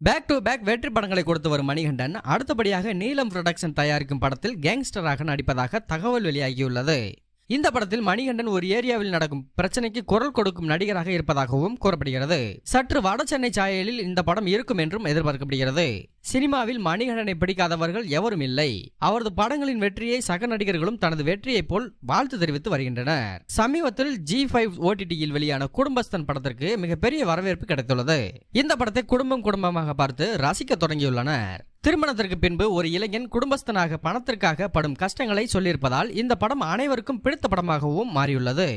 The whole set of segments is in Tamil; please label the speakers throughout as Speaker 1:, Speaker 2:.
Speaker 1: பேக் டு பேக் வெற்றி படங்களை கொடுத்து வரும் மணிகண்டன் அடுத்தபடியாக நீலம் புரொடக்ஷன் தயாரிக்கும் படத்தில் கேங்ஸ்டராக நடிப்பதாக தகவல் வெளியாகியுள்ளது. இந்த படத்தில் மணிகண்டன் ஒரு ஏரியாவில் நடக்கும் பிரச்சனைக்கு குரல் கொடுக்கும் நடிகராக இருப்பதாகவும் கூறப்படுகிறது. சற்று வட சென்னை சாயலில் இந்த படம் இருக்கும் என்றும் எதிர்பார்க்கப்படுகிறது. சினிமாவில் மணிகண்டனை பிடிக்காதவர்கள் எவரும் இல்லை. அவரது படங்களின் வெற்றியை சக நடிகர்களும் தனது வெற்றியைப் போல் வாழ்த்து தெரிவித்து வருகின்றனர். சமீபத்தில் ஜி ஃபைவ் ஓடிடியில் வெளியான குடும்பஸ்தன் படத்திற்கு மிகப்பெரிய வரவேற்பு கிடைத்துள்ளது. இந்த படத்தை குடும்பம் குடும்பமாக பார்த்து ரசிக்க தொடங்கியுள்ளனர். திருமணத்திற்கு பின்பு ஒரு இளைஞன் குடும்பஸ்தனாக பணத்திற்காக படும் கஷ்டங்களை சொல்லியிருப்பதால் இந்த படம் அனைவருக்கும் பிடித்த படமாகவும் மாறியுள்ளது.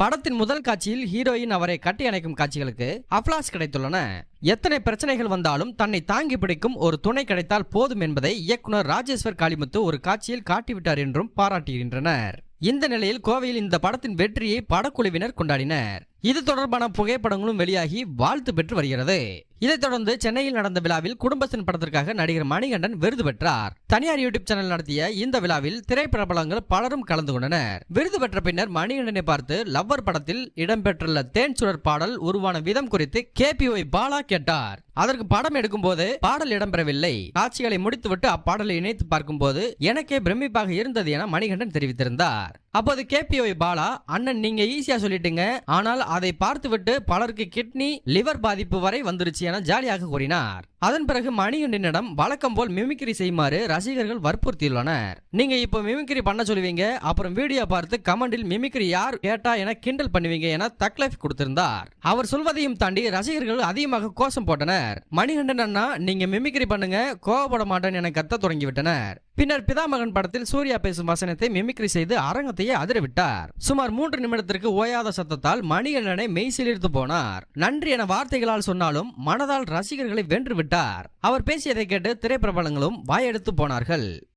Speaker 1: படத்தின் முதல் காட்சியில் ஹீரோயின் அவரை கட்டி அணைக்கும் காட்சிகளுக்கு அப்ளாஸ் கிடைத்துள்ளன. எத்தனை பிரச்சனைகள் வந்தாலும் தன்னை தாங்கி பிடிக்கும் ஒரு துணை கிடைத்தால் போதும் என்பதை இயக்குனர் ராஜேஸ்வர் காளிமுத்து ஒரு காட்சியில் காட்டிவிட்டார் என்றும் பாராட்டுகின்றனர். இந்த நிலையில் கோவையில் இந்த படத்தின் வெற்றியை படக்குழுவினர் கொண்டாடினர். இது தொடர்பான புகைப்படங்களும் வெளியாகி வாழ்த்து பெற்று வருகிறது. இதைத் தொடர்ந்து சென்னையில் நடந்த விழாவில் குடும்பத்தின் படத்திற்காக நடிகர் மணிகண்டன் விருது பெற்றார். தனியார் யூடியூப் சேனல் நடத்திய இந்த விழாவில் திரைப்பிரபலங்கள் பலரும் கலந்து கொண்டனர். விருது பெற்ற பின்னர் மணிகண்டனை பார்த்து லவ்வர் படத்தில் இடம்பெற்றுள்ள தேன் சுடர் பாடல் உருவான விதம் குறித்து கேபிஒய் பாலா கேட்டார். அதற்கு படம் எடுக்கும் போது பாடல் இடம்பெறவில்லை. காட்சிகளை முடித்துவிட்டு அப்பாடலை இணைத்து பார்க்கும்போது எனக்கே பிரமிப்பாக இருந்தது என மணிகண்டன் தெரிவித்திருந்தார். அப்போது கேபிஓய் பாலா அண்ணன் நீங்க ஈஸியா சொல்லிட்டீங்க. ஆனால் அதை பார்த்துவிட்டு பலருக்கு கிட்னி லிவர் பாதிப்பு வரை வந்துருச்சு என ஜாலியாக கூறினார். அதன் பிறகு மணிகண்டனிடம் வழக்கம் போல் மிமிக்ரி செய்யுமாறு ரசிகர்கள் வற்புறுத்தியுள்ளனர். நீங்க இப்போ மிமிக்ரி பண்ண சொல்லுவீங்க அப்புறம் வீடியோ பார்த்து கமெண்டில் மிமிக்ரி யார் கேட்டா என கிண்டல் பண்ணுவீங்க என தக்லைஃப் கொடுத்திருந்தார். அவர் சொல்வதையும் தாண்டி ரசிகர்கள் அதிகமாக கோஷம் போட்டனர். மணிகண்டன் அண்ணா நீங்க மிமிக்ரி பண்ணுங்க கோவப்பட மாட்டேன் என கத்த தொடங்கிவிட்டனர். பின்னர் பிதாமகன் படத்தில் சூர்யா பேசும் வசனத்தை மிமிக்ரி செய்து அரங்கத்தையே அதிரவிட்டார். சுமார் மூன்று நிமிடத்திற்கு ஓயாத சத்தத்தால் மணிகண்டனை மெய்சிலிர்த்து போனார். நன்றி என வார்த்தைகளால் சொன்னாலும் மனதால் ரசிகர்களை வென்று விட்டார். அவர் பேசியதை கேட்டு திரைப்பிரபலங்களும் வாயெடுத்து போனார்கள்.